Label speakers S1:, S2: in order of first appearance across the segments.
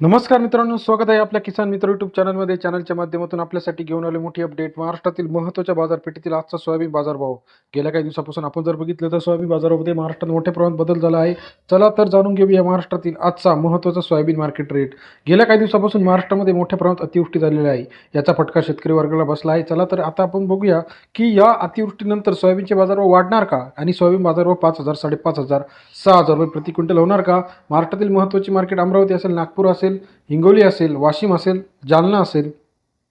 S1: नमस्कार मित्रांनो स्वागत आहे आपल्या किसान मित्र युट्यूब चॅनलमध्ये चॅनलच्या माध्यमातून आपल्यासाठी घेऊन आले मोठी अपडेट महाराष्ट्रातील महत्त्वाच्या बाजारपेठेतील आजचा सोयाबीन बाजारभाव. गेल्या काही दिवसापासून आपण जर बघितलं तर सोयाबीन बाजारामध्ये महाराष्ट्रात मोठ्या प्रमाणात बदल झाला आहे. चला तर जाणून घेऊया महाराष्ट्रातील आजचा महत्त्वाचा सोयाबीन मार्केट रेट गेल्या काही दिवसापासून महाराष्ट्रामध्ये मोठ्या प्रमाणात अतिवृष्टी झालेली आहे. याचा फटका शेतकरी वर्गाला बसला आहे. चला तर आता आपण बघूया की या अतिवृष्टीनंतर सोयाबीनचे बाजारभाव वाढणार का? आणि सोयाबीन बाजारभाव पाच हजार साडेपाच हजार सहा हजार रुपये प्रति क्विंटल होणार का? महाराष्ट्रातील महत्त्वाची मार्केट अमरावती असेल नागपूर असेल हिंगोली असेल वाशिम असेल जालना असेल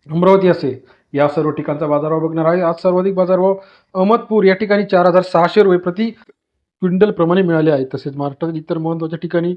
S1: अमरावती असेल या सर्व ठिकाणचा बाजारभाव बघणार आहे. आज सर्वाधिक बाजारभाव अहमदपूर या ठिकाणी चार हजार सहाशे रुपये प्रति क्विंटलप्रमाणे मिळाले आहेत. तसेच महाराष्ट्रातील इतर महत्त्वाच्या ठिकाणी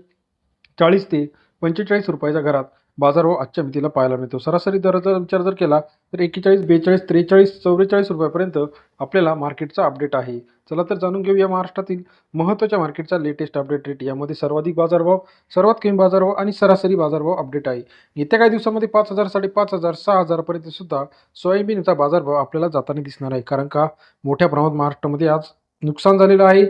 S1: चाळीस ते पंचेचाळीस रुपयाच्या घरात बाजारभाव आजच्या मितीला पाहायला मिळतो. सरासरी दराचा विचार जर केला तर एक्केचाळीस बेचाळीस त्रेचाळीस चौवेचाळीस रुपयापर्यंत आपल्याला मार्केटचा अपडेट आहे. चला तर जाणून घेऊया महाराष्ट्रातील महत्त्वाच्या मार्केटचा लेटेस्ट अपडेट रेट यामध्ये सर्वाधिक बाजारभाव सर्वात कमी बाजारभाव आणि सरासरी बाजारभाव अपडेट आहे. येत्या काही दिवसामध्ये पाच हजार साडेपाच हजार सहा हजारपर्यंत सुद्धा सोयाबीनचा बाजारभाव आपल्याला जाताना दिसणार आहे. कारण का? मोठ्या प्रमाणात महाराष्ट्रामध्ये आज नुकसान झालेलं आहे.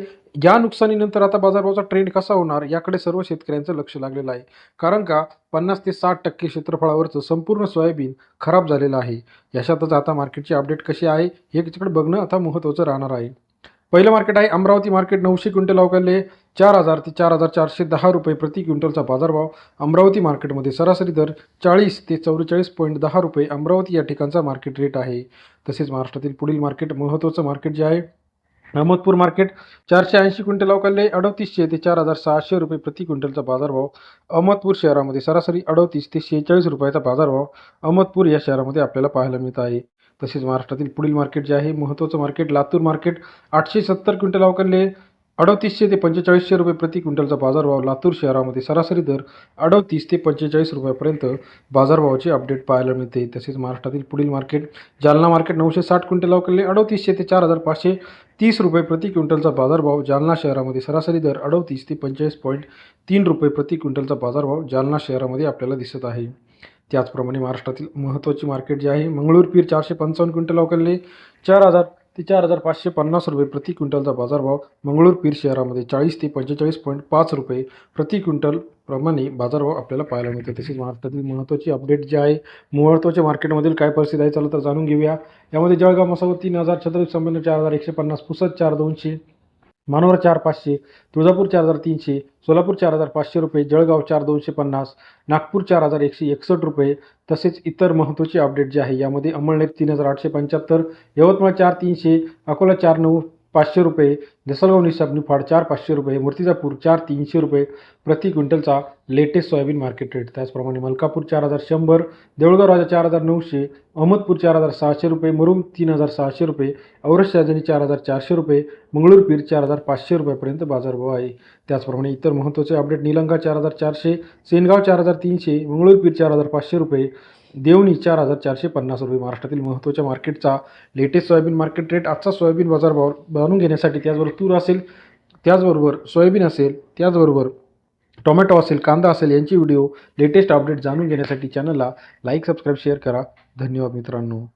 S1: या नुकसानीनंतर आता बाजारभावाचा ट्रेंड कसा होणार याकडे सर्व शेतकऱ्यांचं लक्ष लागलेलं आहे. कारण का पन्नास ते साठ टक्के क्षेत्रफळावरचं संपूर्ण सोयाबीन खराब झालेलं आहे. याच्यातच आता मार्केटची अपडेट कशी आहे हे तिकडे बघणं आता महत्त्वाचं राहणार आहे. पहिलं मार्केट आहे अमरावती मार्केट नऊशे क्विंटल अवकाले चार हजार ते चार हजार चारशे दहा रुपये प्रति क्विंटलचा बाजारभाव. अमरावती मार्केटमध्ये सरासरी दर चाळीस ते चौवेचाळीस पॉईंट दहा रुपये अमरावती या ठिकाणचा मार्केट रेट आहे. तसेच महाराष्ट्रातील पुढील मार्केट महत्त्वाचं मार्केट जे आहे अहमदपूर मार्केट चारशे ऐंशी क्विंटल अवकाले अडतीसशे ते चार हजार सहाशे रुपये प्रति क्विंटलचा बाजारभाव. अहमदपूर शहरामध्ये सरासरी अडतीस ते शेहेचाळीस रुपयाचा बाजारभाव अहमदपूर या शहरामध्ये आपल्याला पाहायला मिळत आहे. तसेच महाराष्ट्रातील पुढील मार्केट जे आहे महत्त्वाचं मार्केट लातूर मार्केट. आठशे सत्तर क्विंटल अवकाले अडतीसशे ते पंचेचाळीसशे रुपये प्रति क्विंटलचा बाजारभाव लातूर शहरामध्ये सरासरी दर अडतीस ते पंचेचाळीस रुपयापर्यंत बाजारभावाचे अपडेट पाहायला मिळते. तसेच महाराष्ट्रातील पुढील मार्केट जालना मार्केट नऊशे साठ क्विंटल अवकाले अडतीसशे ते चार हजार पाचशे तीस रुपये प्रति क्विंटलचा बाजारभाव जालना शहरामध्ये सरासरी दर अडतीस ते पंचेचाळीस पॉईंट तीन रुपये प्रति क्विंटलचा बाजारभाव जालना शहरामध्ये आपल्याला दिसत आहे. त्याचप्रमाणे महाराष्ट्रातील महत्त्वाची मार्केट जे आहे मंगळूर पीर चारशे पंचावन्न क्विंटल अवकलले चार हजार ते चार हजार पाचशे पन्नास रुपये प्रति क्विंटलचा बाजारभाव मंगळूर पीर शहरामध्ये चाळीस ते पंचेचाळीस पॉईंट पाच रुपये प्रति क्विंटल प्रमाणे बाजारभाव आपल्याला पाहायला मिळतो तसेच महाराष्ट्रातील महत्त्वाची अपडेट जे आहे महत्त्वाच्या मार्केटमधील काय परिस्थिती आहे चला तर जाणून घेऊया. यामध्ये जळगाव मसावत तीन हजार छत्रपती संबंध चार हजार एकशे पन्नास पुसद चार दोनशे मानोरा चार पाचशे तुळजापूर चार हजार तीनशे सोलापूर चार हजार पाचशे रुपये जळगाव चार दोनशे पन्नास नागपूर चार हजार एकशे एकसष्ट रुपये तसेच इतर महत्त्वाचे अपडेट जे आहे यामध्ये अंमळनेर तीन हजार आठशे पंच्याहत्तर यवतमाळ चार तीनशे अकोला चार नऊ पाचशे रुपये जसलगाव निशाब निफाड चार पाचशे रुपये मूर्तिजापूर चार तीनशे रुपये प्रति क्विंटलचा लेटेस्ट सोयाबीन मार्केट रेट त्याचप्रमाणे मलकापूर चार हजार शंभर देऊळगाव राजा चार हजार नऊशे अहमदपूर चार हजार सहाशे रुपये मुरुम तीन हजार सहाशे रुपये औरस राजधानी चार हजार चारशे रुपये मंगळूर पीर चार हजार पाचशे रुपयापर्यंत बाजारभाव आहे. त्याचप्रमाणे इतर महत्त्वाचे अपडेट निलंगा चार हजार चारशे सेनगाव चार हजार तीनशे मंगळूर पीर चार हजार पाचशे रुपये देवणी चार हजार चारशे पन्नास रुपये. महाराष्ट्रातील महत्त्वाच्या मार्केटचा लेटेस्ट सोयाबीन मार्केट रेट आजचा सोयाबीन बाजारभाव जाणून घेण्यासाठी त्याचबरोबर तूर असेल त्याचबरोबर सोयाबीन असेल त्याचबरोबर टोमॅटो असेल कांदा असेल यांची व्हिडिओ लेटेस्ट अपडेट जाणून घेण्यासाठी चॅनलला लाईक सबस्क्राईब शेअर करा. धन्यवाद मित्रांनो.